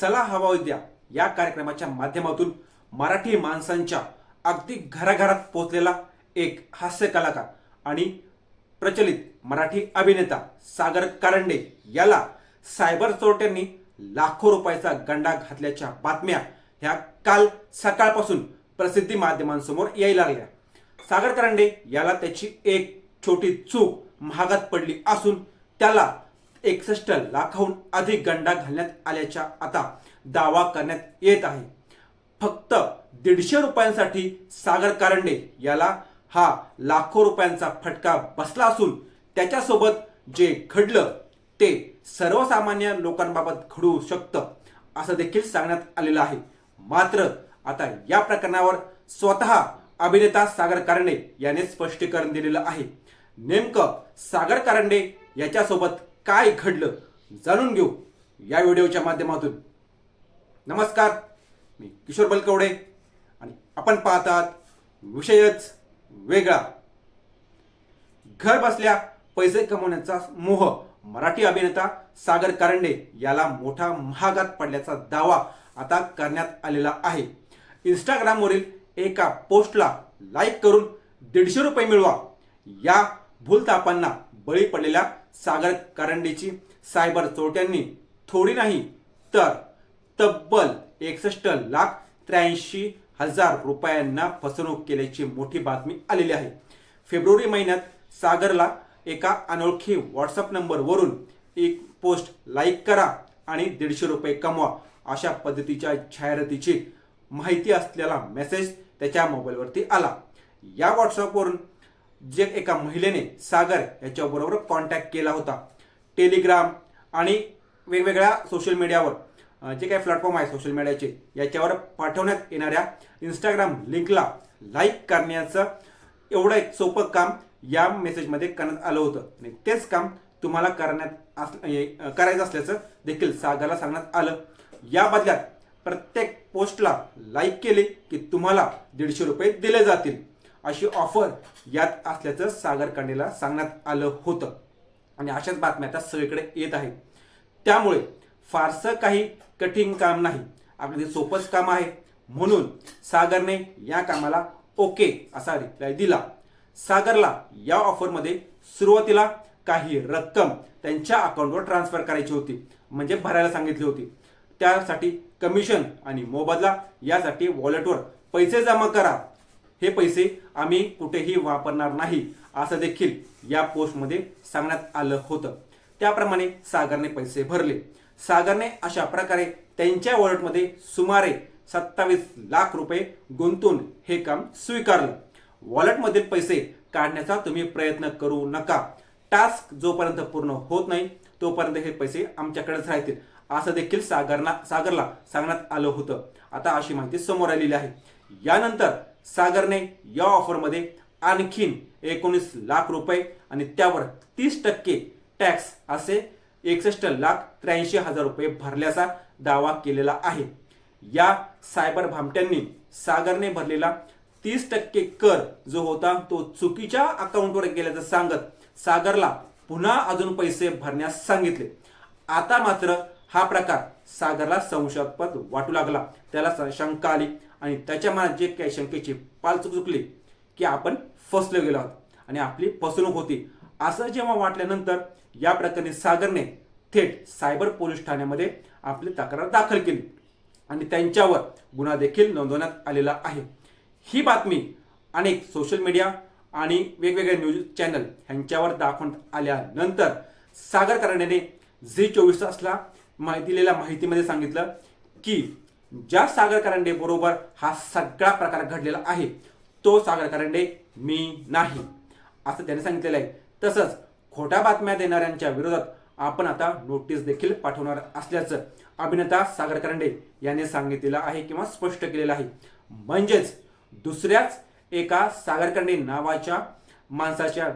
चला हवा द्या. या कार्यक्रमाच्या माध्यमातून मराठी माणसांच्या अगदी घराघरात पोचलेला एक हास्य कलाकार आणि प्रचलित मराठी अभिनेता सागर कारंडे याला सायबर चोरट्यांनी लाखो रुपयाचा गंडा घातल्याच्या बातम्या ह्या काल सकाळपासून प्रसिद्धी माध्यमांसमोर यायला लागल्या. सागर कारंडे याला त्याची एक छोटी चूक महागात पडली असून त्याला एकसष्ट लाखाहून अधिक गंडा घालण्यात आल्याच्या आता दावा करण्यात येत आहे. फक्त दीडशे रुपयांसाठी सागर कारंडे याला हा लाखो रुपयांचा फटका बसला असून त्याच्यासोबत जे घडलं ते सर्वसामान्य लोकांबाबत घडू शकतं असं देखील सांगण्यात आलेलं आहे. मात्र आता या प्रकरणावर स्वतः अभिनेता सागर कारंडे याने स्पष्टीकरण दिलेलं आहे. नेमकं सागर कारंडे याच्यासोबत काय घडलं जाणून घेऊ या व्हिडिओच्या माध्यमातून. नमस्कार मी किशोर बलकवडे आणि आपण पाहतात विषयच वेगळा. घर बसल्या पैसे कमवण्याचा मोह मराठी अभिनेता सागर कारंडे याला मोठा महागात पडल्याचा दावा आता करण्यात आलेला आहे. इंस्टाग्रामवरील एका पोस्टला लाईक करून दीडशे रुपये मिळवा या भूलतापांना बळी पडलेल्या सागर कारंडेची सायबर चोरट्यांनी थोडी नाही तर तब्बल एकसष्ट लाख त्र्याऐंशी हजार रुपयांना फसवणूक केल्याची मोठी बातमी आलेली आहे. फेब्रुवारी महिन्यात सागरला एका अनोळखी व्हॉट्सअप नंबरवरून एक पोस्ट लाईक करा आणि दीडशे रुपये कमवा अशा पद्धतीच्या जाहिरातीची माहिती असलेला मेसेज त्याच्या मोबाईलवरती आला. या व्हॉट्सअपवरून जे एका महिलेने सागर याच्याबरोबर कॉन्टॅक्ट केला होता. टेलिग्राम आणि वेगवेगळ्या सोशल मीडियावर जे काही प्लॅटफॉर्म आहे सोशल मीडियाचे याच्यावर पाठवण्यात येणाऱ्या इंस्टाग्राम लिंकला लाईक करण्याचं एवढं एक सोपं काम या मेसेजमध्ये करण्यात आलं होतं. आणि तेच काम तुम्हाला करण्यात अस करायचं असल्याचं देखील सागरला सांगण्यात आलं. या बदल्यात प्रत्येक पोस्टला लाईक केले की तुम्हाला दीडशे रुपये दिले जातील. अशी ऑफर यात असल्याचं सागरकांडेला सांगण्यात आलं होतं. आणि अशाच बातम्या आता सगळीकडे येत आहेत. त्यामुळे फारसं काही कठीण काम नाही. अगदी सोपंच काम आहे. म्हणून सागरने या कामाला ओके असा रिप्लाय दिला. सागरला या ऑफरमध्ये सुरुवातीला काही रक्कम त्यांच्या अकाउंटवर ट्रान्सफर करायची होती. म्हणजे भरायला सांगितली होती. त्यासाठी कमिशन आणि मोबदला यासाठी वॉलेटवर पैसे जमा करा. हे पैसे आम्ही कुठेही वापरणार नाही असं देखील या पोस्टमध्ये सांगण्यात आलं होतं. त्याप्रमाणे सागरने पैसे भरले. सागरने अशा प्रकारे त्यांच्या वॉलेटमध्ये सुमारे सत्तावीस लाख रुपये गुंतून हे काम स्वीकारलं. वॉलेटमधील पैसे काढण्याचा तुम्ही प्रयत्न करू नका. टास्क जोपर्यंत पूर्ण होत नाही तोपर्यंत हे पैसे आमच्याकडेच राहतील असं देखील सागरना सागरला सांगण्यात आलं होतं. आता अशी माहिती समोर आलेली आहे. यानंतर सागरने या ऑफरमध्ये आणखीन एकोणीस लाख रुपये आणि त्यावर तीस टक्के टॅक्स असे एकसष्ट लाख त्र्याऐंशी हजार रुपये भरल्याचा दावा केलेला आहे. या सायबर भामट्यांनी सागरने भरलेला तीस टक्के कर जो होता तो चुकीच्या अकाउंटवर गेल्याचं सांगत सागरला पुन्हा अजून पैसे भरण्यास सांगितले. आता मात्र हा प्रकार सागरला संशयास्पद वाटू लागला. त्याला शंका आली आणि त्याच्या मनात जे काही शंकेची पालचूक चुकली की आपण फसलो गेलो आहोत आणि आपली फसवणूक होती. असं जेव्हा वाटल्यानंतर या प्रकरणी सागरने थेट सायबर पोलीस ठाण्यामध्ये आपली तक्रार दाखल केली आणि त्यांच्यावर गुन्हा देखील नोंदवण्यात आलेला आहे. ही बातमी अनेक सोशल मीडिया आणि वेगवेगळे न्यूज चॅनल ह्यांच्यावर दाखवण्यात आल्यानंतर सागर करण्याने झी चोवीस तासला माहिती दिलेल्या माहितीमध्ये सांगितलं की ज्या सागर करंडे बरोबर हा सगळा प्रकार घडलेला आहे तो सागर करंडे मी नाही. असं त्याने सांगितलेलं आहे. तसंच खोट्या बातम्या देणाऱ्यांच्या विरोधात आपण आता नोटीस देखील पाठवणार असल्याचं अभिनेता सागर करंडे यांनी सांगितलेलं आहे किंवा स्पष्ट केलेलं आहे. म्हणजेच दुसऱ्याच एका सागर करंडे नावाच्या माणसाच्या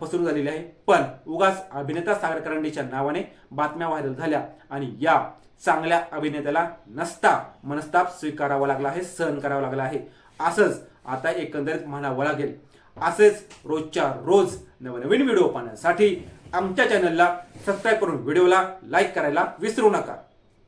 पसरू झालेली आहे. पण उगाच अभिनेता सागर करंडेच्या नावाने बातम्या व्हायरल झाल्या आणि या चांगल्या अभिनेत्याला नसता मनस्ताप स्वीकारावा लागला आहे सहन करावा लागला आहे. असंच आता एकंदरीत म्हणावं लागेल असेच रोजच्या रोज नवनवीन व्हिडिओ पाहण्यासाठी आमच्या चॅनलला सबस्क्राईब करून व्हिडिओला लाईक करायला विसरू नका.